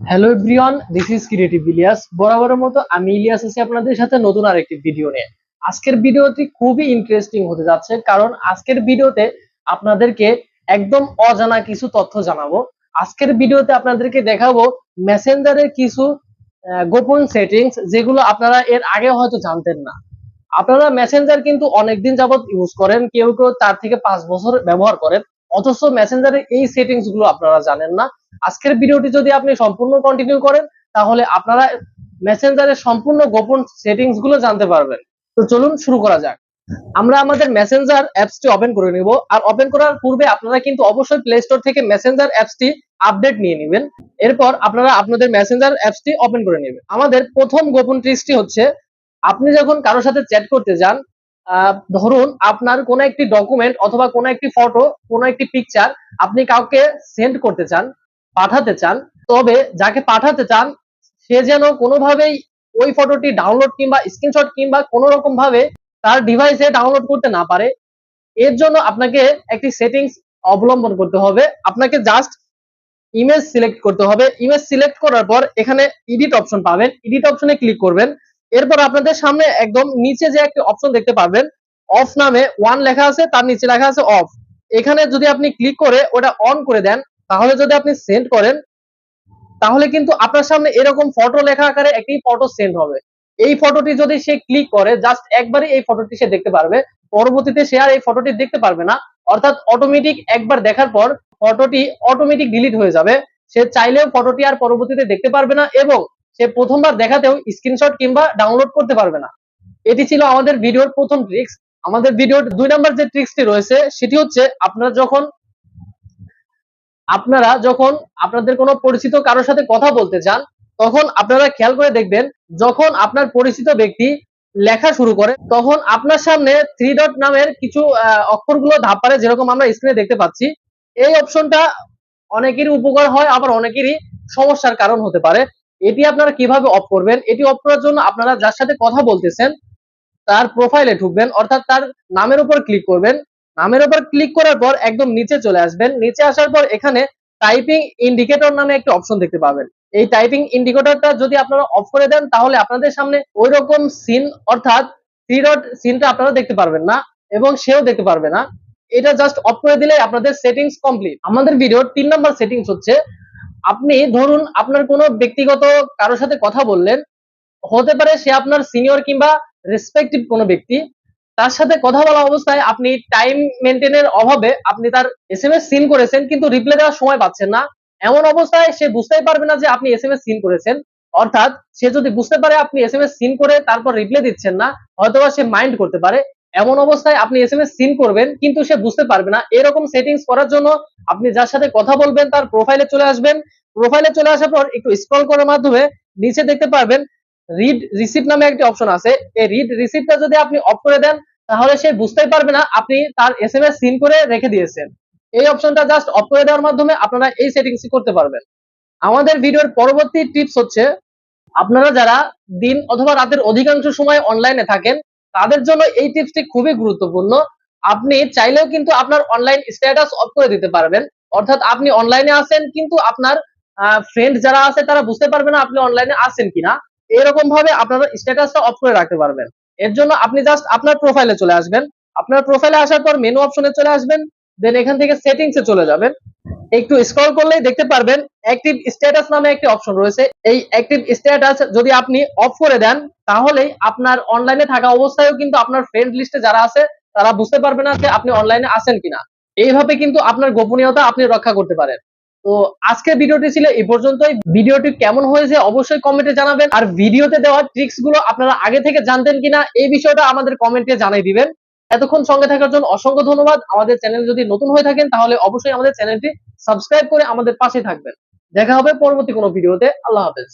Hello everyone this is creative Ilias বরাবরের মতো আমি ইলিয়াস আছি আপনাদের সাথে নতুন আরেকটি ভিডিও নিয়ে। আজকের ভিডিওটি খুবই ইন্টারেস্টিং হতে যাচ্ছে কারণ আজকের ভিডিওতে আপনাদেরকে একদম অজানা কিছু তথ্য জানাব। আজকের ভিডিওতে আপনাদেরকে দেখাবো মেসেঞ্জারের কিছু গোপন সেটিংস যেগুলো আপনারা এর আগে হয়তো জানতেন না। আপনারা মেসেঞ্জার কিন্তু অনেকদিন যাবত ইউজ করেন, কেউ কেউ চার থেকে পাঁচ বছর ব্যবহার করেন, অথচ মেসেঞ্জারের এই সেটিংসগুলো আপনারা জানেন না। আজকের ভিডিওটি যদি আপনি সম্পূর্ণ কন্টিনিউ করেন, তাহলে আপনারা মেসেঞ্জারের সম্পূর্ণ গোপন সেটিংসগুলো জানতে পারবেন। তো চলুন শুরু করা যাক। আমরা আমাদের মেসেঞ্জার অ্যাপসটি ওপেন করে নিব। আর ওপেন করার পূর্বে আপনারা কিন্তু অবশ্যই প্লে স্টোর থেকে মেসেঞ্জার অ্যাপসটি আপডেট নিয়ে নেবেন। এরপর আপনারা আপনাদের মেসেঞ্জার অ্যাপসটি ওপেন করে নেবেন। আমাদের প্রথম গোপন ট্রিক্সটি হচ্ছে, আপনি যখন কারোর সাথে চ্যাট করতে যান ধরুন আপনার কোনো একটি ডকুমেন্ট অথবা কোনো একটি ফটো কোনো একটি পিকচার আপনি কাউকে সেন্ড করতে চান পাঠাতে চান, তবে যাকে পাঠাতে চান, সে যেন কোনোভাবেই ওই ফটোটি ডাউনলোড কিংবা স্ক্রিনশট কিংবা কোনো রকম ভাবে তার ডিভাইসে ডাউনলোড করতে না পারে। এর জন্য আপনাকে একটি সেটিংস অবলম্বন করতে হবে। আপনাকে জাস্ট ইমেজ সিলেক্ট করতে হবে। ইমেজ সিলেক্ট করার পর এখানে এডিট অপশন পাবেন। এডিট অপশনে ক্লিক করবেন। এরপর আপনাদের সামনে একদম নিচে যে একটি অপশন দেখতে পাবেন অফ নামে ওয়ান লেখা আছে, তার নিচে লেখা আছে অফ এখানে যদি আপনি ক্লিক করে ওটা অন করে দেন তাহলে যদি আপনি সেন্ড করেন, তাহলে কিন্তু আপনার সামনে এরকম ফটো লেখা আকারে একটি ফটো সেন্ড হবে। এই ফটোটি যদি সে ক্লিক করে জাস্ট একবারই এই ফটোটি সে দেখতে পারবে। পরবর্তীতে সে আর এই ফটোটি দেখতে পারবে না। অর্থাৎ অটোমেটিক একবার দেখার পর ফটোটি অটোমেটিক ডিলিট হয়ে যাবে। সে চাইলেও ফটোটি আর পরবর্তীতে দেখতে পারবে না এবং সে প্রথমবার দেখাতেও স্ক্রিনশট কিংবা ডাউনলোড করতে পারবে না। এটি ছিল আমাদের ভিডিওর প্রথম ট্রিক্স আমাদের ভিডিওর দুই নাম্বার যে ট্রিক্সটি রয়েছে, সেটি হচ্ছে আপনারা যখন আপনারা যখন আপনাদের কোনো পরিচিত কারোর সাথে কথা বলতে চান, তখন আপনারা খেয়াল করে দেখবেন, যখন আপনার পরিচিত ব্যক্তি লেখা শুরু করে, তখন আপনার সামনে থ্রি ডট নামের কিছু অক্ষরগুলো ধাপ পারে যেরকম আমরা স্ক্রিনে দেখতে পাচ্ছি, এই অপশনটা অনেকেরই উপকার হয়, আবার অনেকেরই সমস্যার কারণ হতে পারে। এটি আপনারা কীভাবে অফ করবেন? এটি অফ করার জন্য আপনারা যার সাথে কথা বলতেছেন, তার প্রোফাইলে ঢুকবেন, অর্থাৎ তার নামের উপর ক্লিক করবেন। নামের উপর ক্লিক করার পর একদম নিচে চলে আসবেন। নিচে আসার পর এখানে টাইপিং ইন্ডিকেটর নামে একটা অপশন দেখতে পাবেন। এই টাইপিং ইন্ডিকেটরটা যদি আপনারা অফ করে দেন, তাহলে আপনাদের সামনে ওই রকম সিন অর্থাৎ থ্রি ডট সিনটা আপনারা দেখতে পারবেন না এবং সেও দেখতে পারবে না। এটা জাস্ট অফ করে দিলে আপনাদের সেটিংস কমপ্লিট আমাদের ভিডিওর তিন নম্বর সেটিংস হচ্ছে, আপনি ধরুন আপনার কোনো ব্যক্তিগত কারোর সাথে কথা বললেন, হতে পারে সে আপনার সিনিয়র কিংবা রেসপেক্টিভ কোনো ব্যক্তি তার সাথে কথা বলা অবস্থায় আপনি টাইম মেনটেনের অভাবে আপনি তার এস এম এস সিন করেছেন, কিন্তু রিপ্লাই দেওয়ার সময় পাচ্ছেন না। এমন অবস্থায় সে বুঝতেই পারবে না যে আপনি এস এম এস সিন করেছেন। অর্থাৎ সে যদি বুঝতে পারে আপনি এস এম এস সিন করে তারপর রিপ্লাই দিচ্ছেন না, হয়তোবা সে মাইন্ড করতে পারে। এমন অবস্থায় আপনি এস এম এস সিন করবেন, কিন্তু সে বুঝতে পারবে না। এরকম সেটিংস করার জন্য আপনি যার সাথে কথা বলবেন তার প্রোফাইলে চলে আসবেন। প্রোফাইলে চলে আসার পর একটু স্ক্রল করার মাধ্যমে নিচে দেখতে পারবেন রিড রিসিপ্ট নামে একটি অপশন আছে। এই রিড রিসিপ্টটা যদি আপনি অফ করে দেন, তাহলে সে বুঝতেই পারবে না আপনি তার এস এম এস সিন করে রেখে দিয়েছেন। এই অপশনটা জাস্ট অফ করে দেওয়ার মাধ্যমে আপনারা এই সেটিংস করতে পারবেন। আমাদের ভিডিওর পরবর্তী টিপস হচ্ছে, আপনারা যারা দিন অথবা রাতের অধিকাংশ সময় অনলাইনে থাকেন, তাদের জন্য এই টিপসটি খুবই গুরুত্বপূর্ণ। আপনি চাইলেও কিন্তু আপনার অনলাইন স্ট্যাটাস অফ করে দিতে পারবেন। অর্থাৎ আপনি অনলাইনে আছেন, কিন্তু আপনার ফ্রেন্ড যারা আছে তারা বুঝতে পারবে না আপনি অনলাইনে আছেন কিনা। এরকম ভাবে আপনারা স্ট্যাটাসটা অফ করে রাখতে পারবেন। এর জন্য আপনি জাস্ট আপনার প্রোফাইলে চলে আসবেন। আপনার প্রোফাইলে আসার পর মেনু অপশনে চলে আসবেন। দেন এখান থেকে সেটিংস চলে যাবেন। একটু স্ক্রল করলে দেখতে পারবেন অ্যাক্টিভ স্ট্যাটাস নামে একটি অপশন রয়েছে। এই অ্যাক্টিভ স্ট্যাটাস যদি আপনি অফ করে দেন, তাহলেই আপনার অনলাইনে থাকা অবস্থায়ও কিন্তু আপনার ফ্রেন্ড লিস্টে যারা আছে, তারা বুঝতে পারবে না যে আপনি অনলাইনে আছেন কিনা। এইভাবে কিন্তু আপনার গোপনীয়তা আপনি রক্ষা করতে পারেন। তো আজকের ভিডিওটি ছিল এই পর্যন্তই। ভিডিওটি কেমন হয়েছে অবশ্যই কমেন্টে জানাবেন। আর ভিডিওতে দেওয়া ট্রিক্সগুলো আপনারা আগে থেকে জানতেন কিনা এই বিষয়টা আমাদের কমেন্টে জানাই দিবেন। এতক্ষণ সঙ্গে থাকার জন্য অসংখ্য ধন্যবাদ। আমাদের চ্যানেল যদি নতুন হয়ে থাকেন, তাহলে অবশ্যই আমাদের চ্যানেলটি সাবস্ক্রাইব করে আমাদের পাশে থাকবেন। দেখা হবে পরবর্তী কোনো ভিডিওতে। আল্লাহ হাফেজ।